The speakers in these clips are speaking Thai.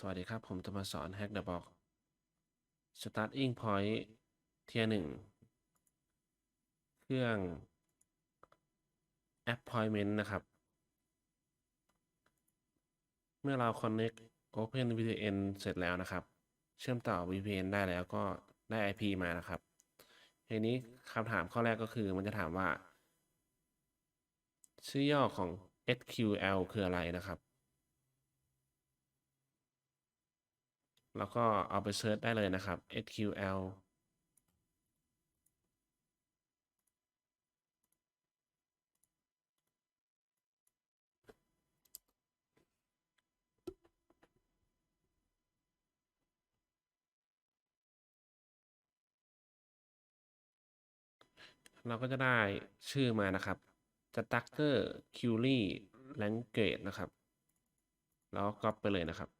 สวัสดีครับ ผมจะมาสอน Hack the Box Starting Point เทียหนึ่งเครื่อง Appointment นะครับ เมื่อเรา Connect Open VPN เสร็จแล้วนะครับ เชื่อมต่อ VPN ได้แล้วก็ได้ IP มานะครับทีนี้คำถามข้อแรกก็คือมันจะถามว่า ชื่อย่อของ SQL คืออะไรนะครับ แล้วก็เอาไปเซิร์ชได้เลยนะครับ SQL เราก็จะได้ชื่อมานะครับ Structure Query Language นะครับ แล้วก๊อปไปเลยนะครับ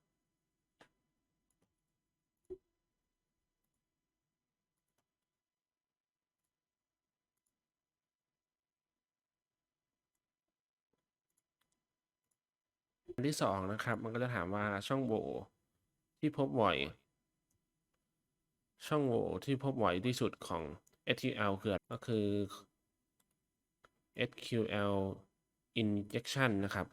ที่สองนะครับ มันก็จะถามว่าช่องโหว่ที่พบบ่อย ช่องโหว่ที่พบบ่อยที่สุดของ SQL คือก็คือ SQL injection นะครับ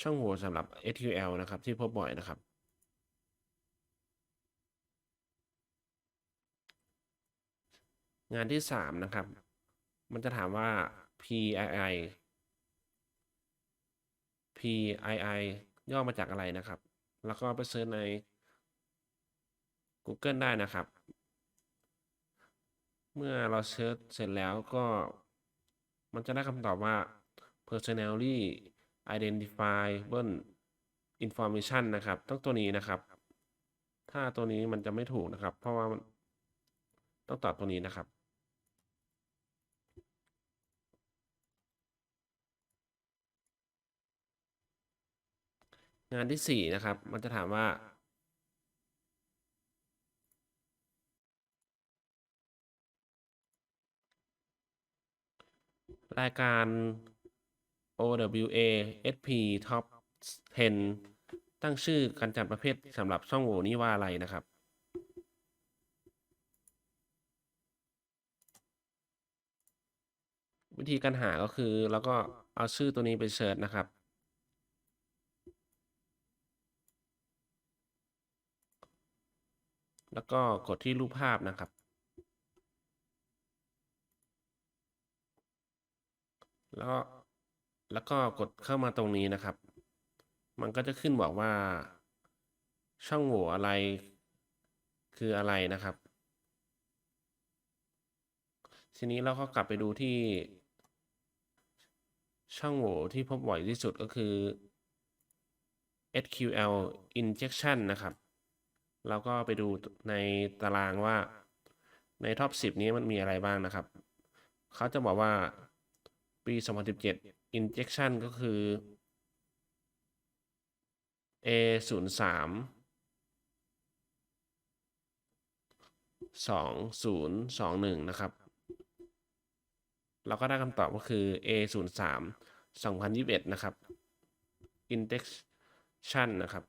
ช่องโหว่สำหรับ SQL นะครับ ที่พบบ่อยนะครับงานที่สามนะครับ มันจะถามว่า PII PII ย่อมาจากอะไรนะครับ แล้วก็ไปเซิร์ชใน Google ได้นะครับ เมื่อเราเซิร์ชเสร็จแล้วก็มันจะได้คำตอบว่า personally identifiable information นะครับ ต้องตัวนี้นะครับ ถ้าตัวนี้มันจะไม่ถูกนะครับ เพราะว่าต้องตอบตัวนี้นะครับ งานที่สี่นะครับ มันจะถามว่า รายการ OWA SP Top 10 ตั้งชื่อการจัดประเภทสำหรับช่องโหว่นี้ว่าอะไรนะครับวิธีการหาก็คือ แล้วก็เอาชื่อตัวนี้ไปเสิร์ชนะครับ แล้วก็กดที่รูปภาพนะครับ แล้วก็แล้วก็กดเข้ามาตรงนี้นะครับ มันก็จะขึ้นบอกว่า ช่องโหว่อะไรคืออะไรนะครับ ทีนี้เราก็กลับไปดูที่ช่องโหว่ที่พบบ่อยที่สุดก็คือ SQL injection นะครับ เราก็ไปดูในตารางว่าในท็อป 10 นี้มันมีอะไรบ้างนะครับ เขาจะบอกว่าปี 2017 injection ก็คือ A 0 3 2 0 2 1 นะครับ เราก็ได้คำตอบก็คือ A 0 3 2021 นะครับ injection นะครับ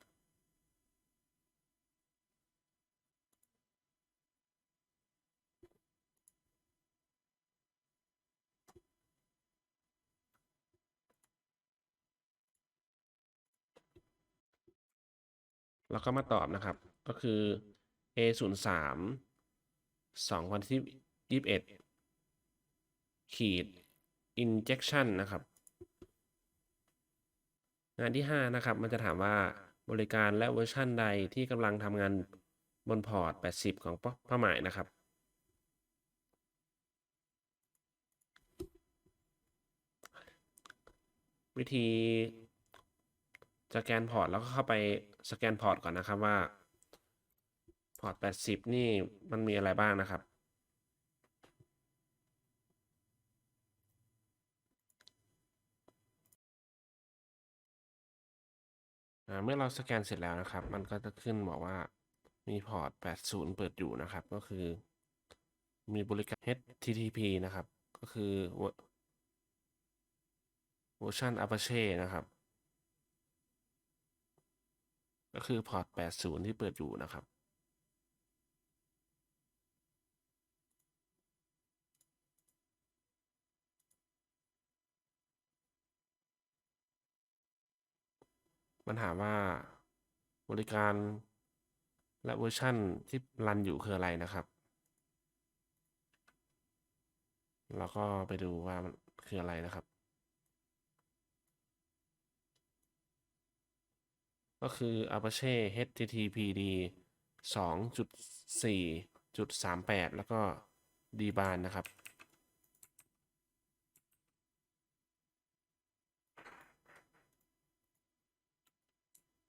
แล้วก็มาตอบนะครับ ก็คือ A 0 3 2021ขีด injection นะครับ งานที่ 5 นะครับ มันจะถามว่าบริการและเวอร์ชันใดที่กำลังทำงานบนพอร์ต 80 ของเป้าหมายนะครับ วิธีสแกนพอร์ตแล้วก็เข้าไป สแกนพอร์ตก่อนนะครับว่าพอร์ต 80 นี่มันมีอะไรบ้างนะครับ เมื่อเราสแกนเสร็จแล้วนะครับ มันก็จะขึ้นบอกว่ามีพอร์ต 80 เปิดอยู่นะครับ ก็คือ มีบริการ HTTP นะครับ ก็คือเวอร์ชัน Apache นะครับ ก็คือพอร์ต 80 ที่เปิดอยู่นะครับ มันถามว่าบริการและเวอร์ชันที่รันอยู่คืออะไรนะครับเราก็ไปดูว่ามันคืออะไรนะครับ ก็คือ Apache HTTPD 2.4.38 แล้วก็ dban นะครับ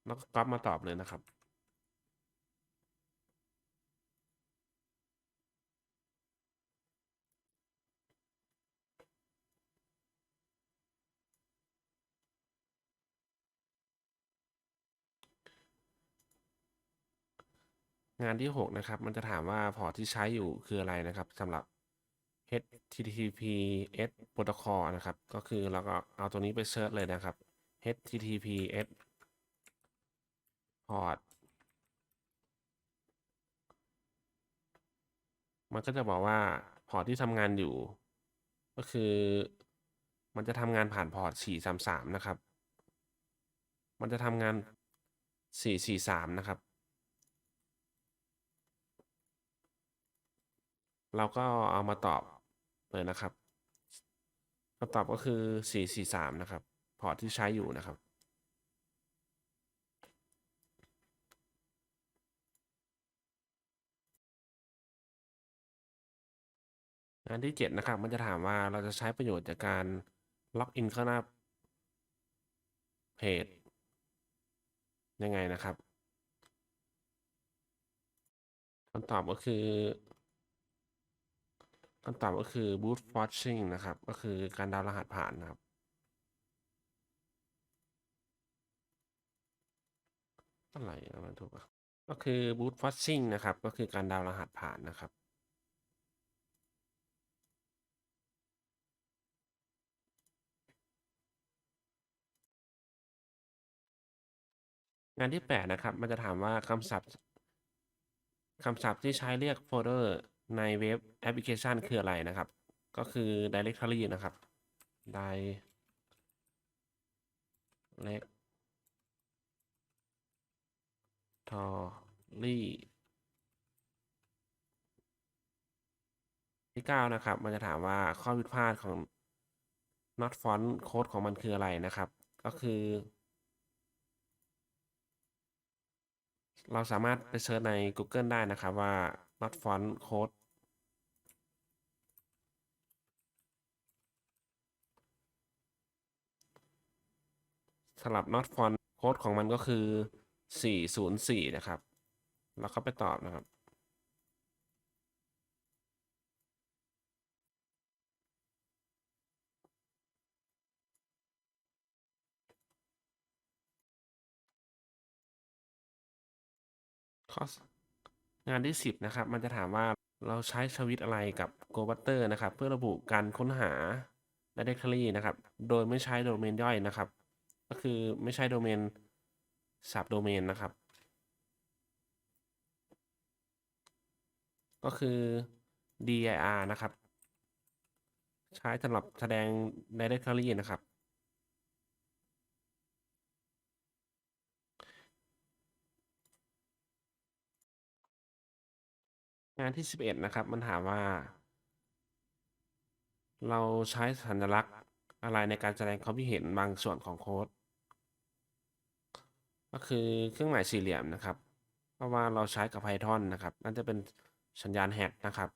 แล้วก็ก๊อปมาตอบเลยนะครับ งานที่ 6 นะครับ มันจะถามว่าพอร์ตที่ใช้อยู่คืออะไรนะครับสำหรับ HTTPS protocol นะครับ ก็คือเราก็เอาตัวนี้ไปเซิร์ชเลยนะครับ HTTPS พอร์ตมันก็จะบอกว่าพอร์ตที่ทำงานอยู่ ก็คือมันจะทำงานผ่านพอร์ต 433 นะครับ มันจะทำงาน 443 นะครับ เราก็เอามาตอบเลยนะครับคำตอบก็คือ 443 นะครับ พอร์ตที่ใช้อยู่นะครับ งานที่ 7 นะครับ มันจะถามว่าเราจะใช้ประโยชน์จากการล็อกอินเข้าหน้าเพจยังไงนะครับคำตอบก็คือ คำตอบก็คือ boot forcing นะครับ ก็คือการดาวน์รหัสผ่านนะครับ อะไรอะไรถูกอะก็คือ boot forcing นะครับ ก็คือการดาวน์รหัสผ่านนะครับงานที่ 8 นะครับ มันจะถามว่าคำศัพท์คำศัพท์ที่ใช้เรียกโฟลเดอร์ ในเว็บแอปพลิเคชันคืออะไรนะครับ ก็คือ directory นะครับ directory ที่9นะครับ มันจะถามว่าข้อผิดพลาดของ not font โค้ดของมันคืออะไรนะครับ ก็คือเราสามารถไปเซิร์ชใน Google ได้นะครับว่า not font code สำหรับ not font code ของมันก็คือ 404 นะครับ แล้วก็ไปตอบนะครับข้องานที่ 10 นะครับ มันจะถามว่าเราใช้สวิตอะไรกับ Go Butter นะครับ เพื่อระบุการค้นหา directory นะครับ โดยไม่ใช้โดเมนย่อยนะครับ ก็คือไม่ใช่โดเมนสับโดเมนนะครับ ก็คือ dir นะครับ ใช้สำหรับแสดง directory นะครับ งานที่ 11 นะครับ มันถามว่า เราใช้สัญลักษณ์อะไรในการแสดงความคิดเห็นบางส่วนของโค้ด ก็คือเครื่องหมายสี่เหลี่ยมนะครับ เพราะว่าเราใช้กับ Python นะครับนั่นจะเป็นสัญญาณแฮชนะครับ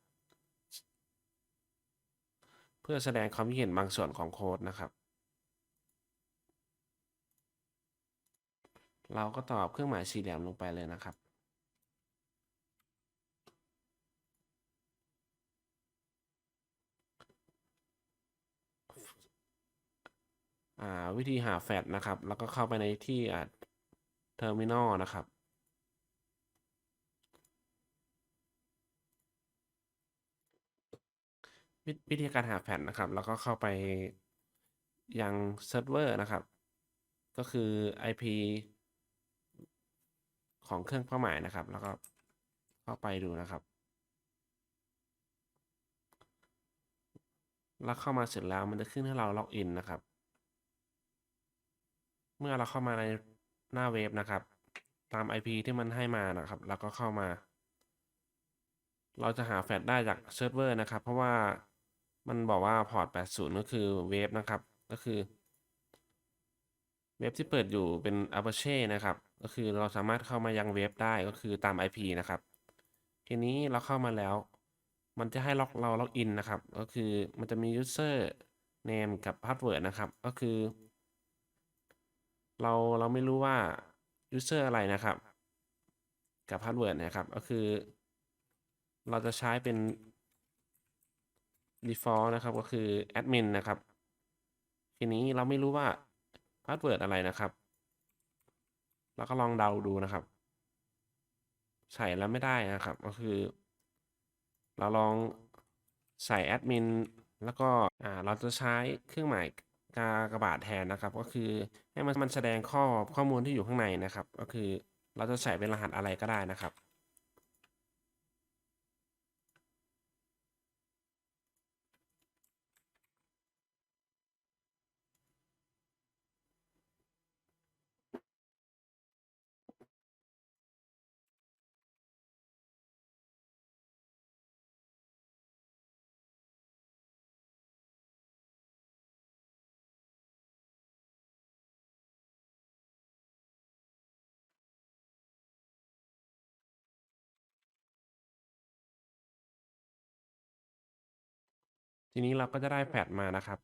เพื่อแสดงความคิดเห็นบางส่วนของโค้ดนะครับ เราก็ตอบเครื่องหมายสี่เหลี่ยมลงไปเลยนะครับวิธีหาแฟลชนะครับ แล้วก็เข้าไปในที่ อ่าเทอร์มินอลนะครับ วิวิธีการหาแฟลชนะครับ แล้วก็เข้าไปยังเซิร์ฟเวอร์นะครับ ก็คือ IP ของเครื่องเป้าหมายนะครับ แล้วก็เข้าไปดูนะครับ แล้วเข้ามาเสร็จแล้วมันจะขึ้นให้เราล็อกอินนะครับ เมื่อเราเข้ามาใน หน้าเว็บนะครับ ตาม IP ที่มันให้มานะครับ แล้วก็เข้ามา เราจะหาแฟลชได้จากเซิร์ฟเวอร์นะครับ เพราะว่ามันบอกว่าพอร์ต 80 ก็คือเว็บนะครับ ก็คือ เว็บที่เปิดอยู่เป็น Apache นะครับ ก็คือเราสามารถเข้ามายังเว็บได้ก็คือตาม IP นะครับ ทีนี้เราเข้ามาแล้ว มันจะให้ล็อกเราล็อกอินนะครับ ก็คือมันจะมี user name กับ password นะครับ ก็คือ เราเราไม่รู้ว่า user อะไรนะครับ กับ password นะครับ ก็คือ เราจะใช้เป็น default นะครับก็คือ admin นะครับ ทีนี้เราไม่รู้ว่า password อะไรนะครับเราก็ลองเดาดูนะครับใส่แล้วไม่ได้นะครับ ก็คือ เราลองใส่แอดมินแล้วก็อ่าเราจะใช้เครื่องหมาย กากระบาดแทนนะครับ ก็คือให้มันมันแสดงข้อข้อมูลที่อยู่ข้างในนะครับ ก็คือเราจะใส่เป็นรหัสอะไรก็ได้นะครับ ทีนี้เราก็จะได้แฟลชมานะครับ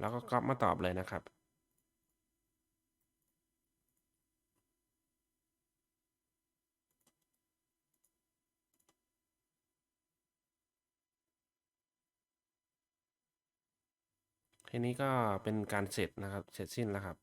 แล้วก็ก๊อปมาตอบเลยนะครับ ทีนี้ก็เป็นการเสร็จนะครับ เสร็จสิ้นแล้วครับ